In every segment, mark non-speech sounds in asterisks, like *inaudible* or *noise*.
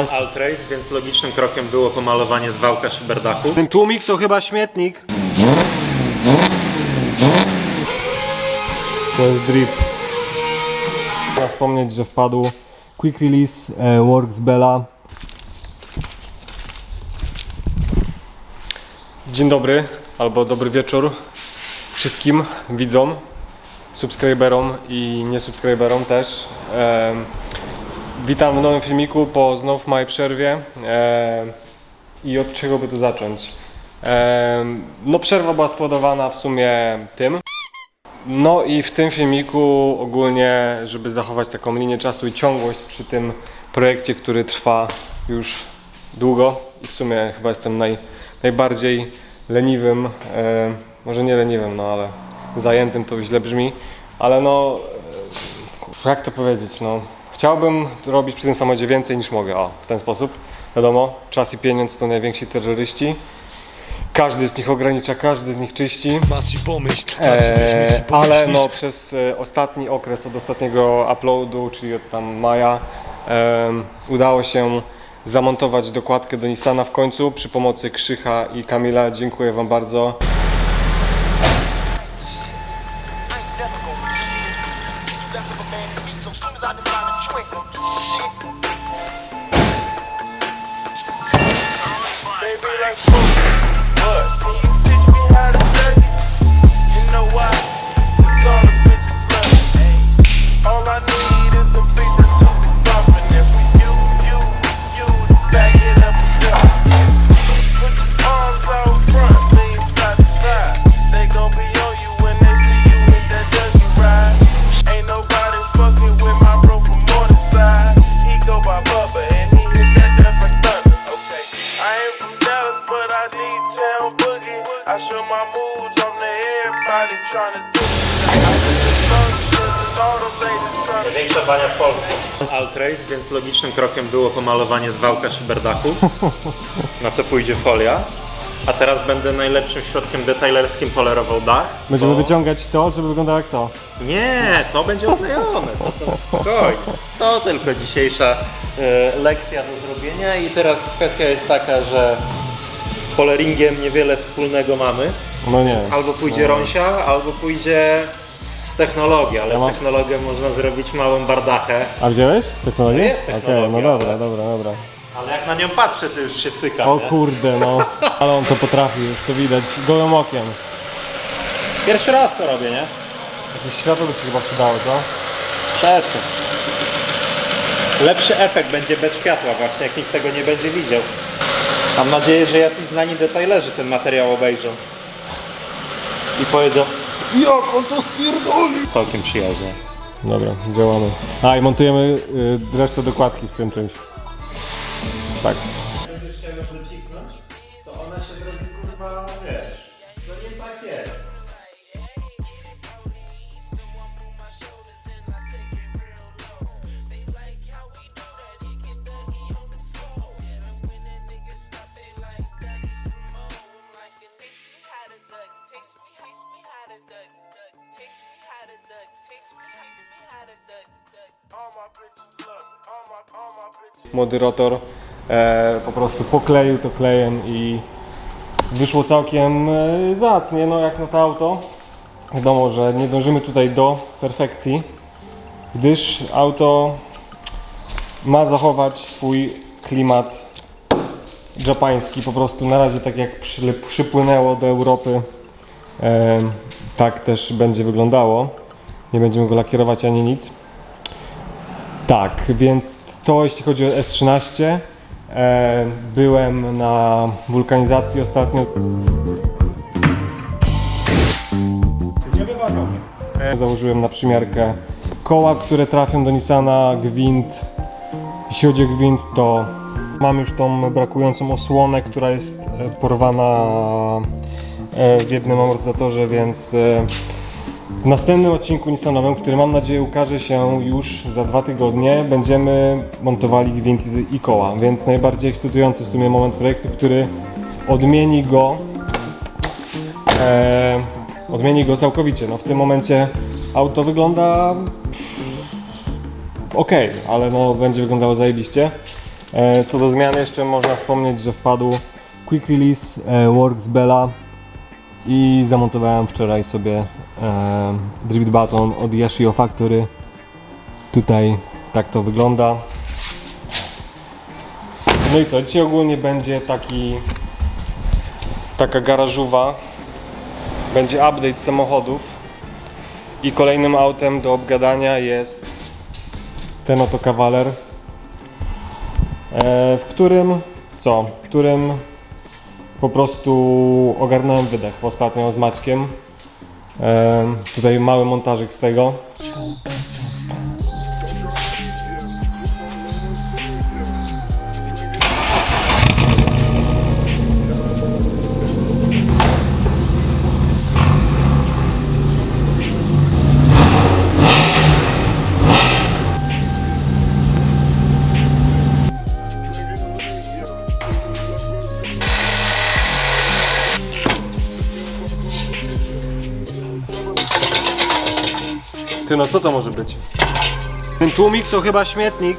Altrace, więc logicznym krokiem było pomalowanie z wałka szyberdachu. Ten tłumik to chyba śmietnik. To jest drip. Trzeba wspomnieć, że wpadł Quick Release e, Works Bella. Dzień dobry, albo dobry wieczór wszystkim widzom, subskryberom i niesubskryberom też. Em, witam w nowym filmiku po znów małej przerwie. Em, i od czego by tu zacząć? Em, no przerwa była spowodowana w sumie tym. No i w tym filmiku ogólnie, żeby zachować taką linię czasu i ciągłość przy tym projekcie, który trwa już długo i w sumie chyba jestem naj, najbardziej leniwym, e, może nie leniwym, no ale zajętym to źle brzmi, ale no, e, jak to powiedzieć, no chciałbym robić przy tym samochodzie więcej niż mogę, o, w ten sposób. Wiadomo, czas i pieniądz to najwięksi terroryści. Każdy z nich ogranicza, każdy z nich czyści. Masz i pomyśl, Eee, ale no przez e, ostatni okres od ostatniego uploadu, czyli od tam maja, em, udało się zamontować dokładkę do Nissana w końcu przy pomocy Krzycha i Kamila. Dziękuję Wam bardzo. Tryna Największa bania w Polsce. Altrace, więc logicznym krokiem było pomalowanie z wałka szyberdachu, na co pójdzie folia. A teraz będę najlepszym środkiem detailerskim polerował dach. Będziemy bo- wyciągać to, żeby wyglądało jak to. Nie, to będzie odklejone, to, to spokojnie. To tylko dzisiejsza e, lekcja do zrobienia i teraz kwestia jest taka, że z poleringiem niewiele wspólnego mamy. No nie. Albo pójdzie rąsia, albo pójdzie technologia, ale z technologią można zrobić małą bardachę. A wziąłeś technologię? To jest Okej, technologia, no dobra, ale- dobra, dobra. Ale jak na nią patrzę, to już się cyka. O nie? kurde, no. *laughs* Ale on to potrafi, już to widać gołym okiem. Pierwszy raz to robię, nie? Jakieś światło by ci chyba przydało, co? Przestań. Lepszy efekt będzie bez światła właśnie, jak nikt tego nie będzie widział. Mam nadzieję, że jacyś znani detailerzy ten materiał obejrzą. I powiedzą, jak on to spierdoli! Całkiem przyjaznie. Dobra, działamy. A i montujemy y, resztę dokładki w tym czymś. Tak. Rotor e, po prostu pokleił to klejem i wyszło całkiem e, zacnie, no jak na to auto. Wiadomo, że nie dążymy tutaj do perfekcji, gdyż auto ma zachować swój klimat japoński, po prostu na razie tak jak przy, przypłynęło do Europy, e, tak też będzie wyglądało. Nie będziemy go lakierować ani nic. Tak, więc to jeśli chodzi o S13. E, byłem na wulkanizacji ostatnio. E, założyłem na przymiarkę koła, które trafią do Nissana, gwint. Jeśli chodzi o gwint, to mam już tą brakującą osłonę, która jest e, porwana e, w jednym amortyzatorze, więc w następnym odcinku Nissanowym, który mam nadzieję ukaże się już za dwa tygodnie, będziemy montowali gwinty i koła, więc najbardziej ekscytujący w sumie moment projektu, który odmieni go e, odmieni go całkowicie. No w tym momencie auto wygląda ok, ale no będzie wyglądało zajebiście. E, Co do zmian jeszcze można wspomnieć, że wpadł Quick Release e, Works Bella i zamontowałem wczoraj sobie e, Drift Baton od Yashio Factory. Tutaj tak to wygląda. No i co, dzisiaj ogólnie będzie taki taka garażowa. Będzie update samochodów i kolejnym autem do obgadania jest ten oto kawaler, e, w którym co? W którym po prostu ogarnąłem wydech ostatnio z Maćkiem. Tutaj mały montażyk z tego. Ty no co to może być? Ten tłumik to chyba śmietnik.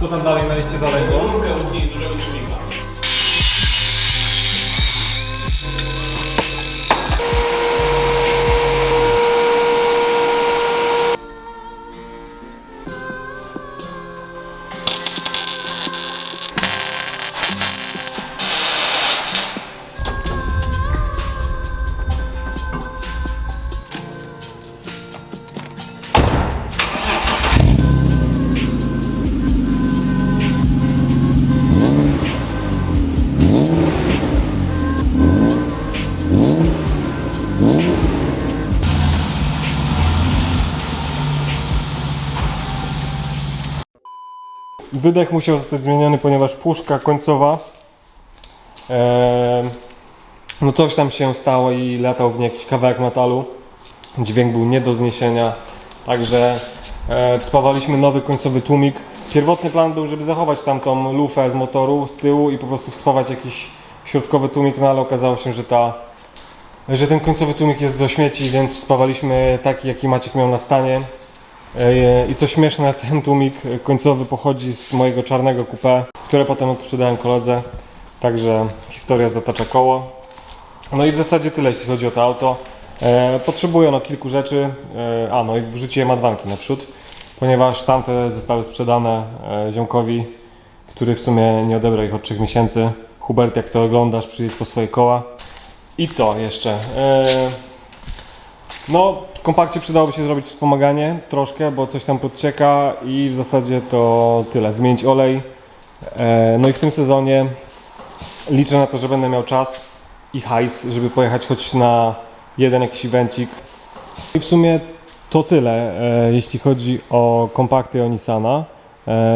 Co tam dalej mieliście za ręką? Wydech musiał zostać zmieniony, ponieważ puszka końcowa em, no coś tam się stało i latał w nie jakiś kawałek metalu. Dźwięk był nie do zniesienia, także e, wspawaliśmy nowy końcowy tłumik. Pierwotny plan był, żeby zachować tamtą lufę z motoru z tyłu i po prostu wspawać jakiś środkowy tłumik, no ale okazało się, że ta że ten końcowy tłumik jest do śmieci, więc wspawaliśmy taki, jaki Maciek miał na stanie. E, I co śmieszne, ten tłumik końcowy pochodzi z mojego czarnego coupé, które potem odsprzedałem koledze. Także historia zatacza koło. No i w zasadzie tyle, jeśli chodzi o to auto. E, potrzebuję no kilku rzeczy. E, a no i wrzuciłem adwanki naprzód, ponieważ tamte zostały sprzedane ziomkowi, który w sumie nie odebrał ich od 3 miesięcy. Hubert, jak to oglądasz, przyjedź po swoje koła. I co jeszcze? E, no, w kompakcie przydałoby się zrobić wspomaganie troszkę, bo coś tam podcieka i w zasadzie to tyle. Wymienić olej. E, no i w tym sezonie liczę na to, że będę miał czas i hajs, żeby pojechać choć na jeden jakiś evencik. I w sumie to tyle, e, jeśli chodzi o kompakty o Nissana.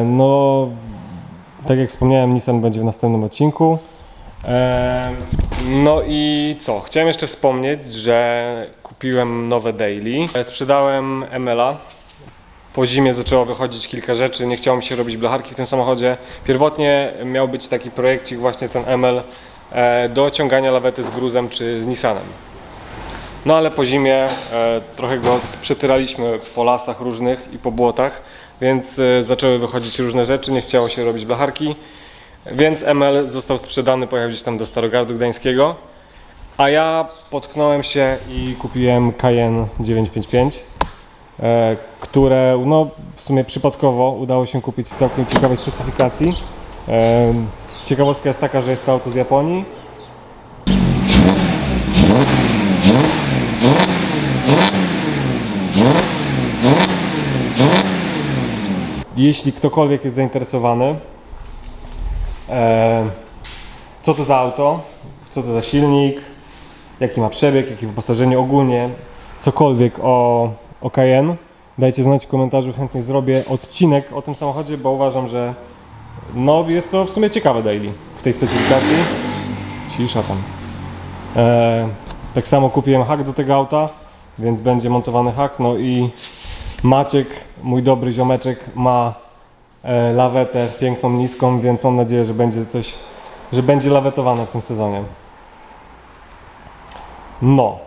No, tak jak wspomniałem, Nissan będzie w następnym odcinku. No i co? Chciałem jeszcze wspomnieć, że kupiłem nowe daily. E, Sprzedałem ML-a. Po zimie zaczęło wychodzić kilka rzeczy, nie chciało mi się robić blacharki w tym samochodzie. Pierwotnie miał być taki projekcik, właśnie ten ML, e, do ciągania lawety z gruzem czy z Nissanem. No ale po zimie e, trochę go przetyraliśmy po lasach różnych i po błotach, więc zaczęły wychodzić różne rzeczy, nie chciało się robić blacharki. Więc ML został sprzedany, pojechał gdzieś tam do Starogardu Gdańskiego. A ja potknąłem się i kupiłem Cayenne 955, e, które no, w sumie przypadkowo udało się kupić w całkiem ciekawej specyfikacji. E, ciekawostka jest taka, że jest to auto z Japonii. Jeśli ktokolwiek jest zainteresowany, co to za auto, co to za silnik, jaki ma przebieg, jakie wyposażenie, ogólnie cokolwiek o, o Cayenne. Dajcie znać w komentarzu, chętnie zrobię odcinek o tym samochodzie, bo uważam, że no, jest to w sumie ciekawe daily w tej specyfikacji. Cisza tam. E, tak samo kupiłem hak do tego auta, więc będzie montowany hak. No i Maciek, mój dobry ziomeczek, ma e, E, lawetę piękną, niską, więc mam nadzieję, że będzie coś, że będzie lawetowane w tym sezonie. No.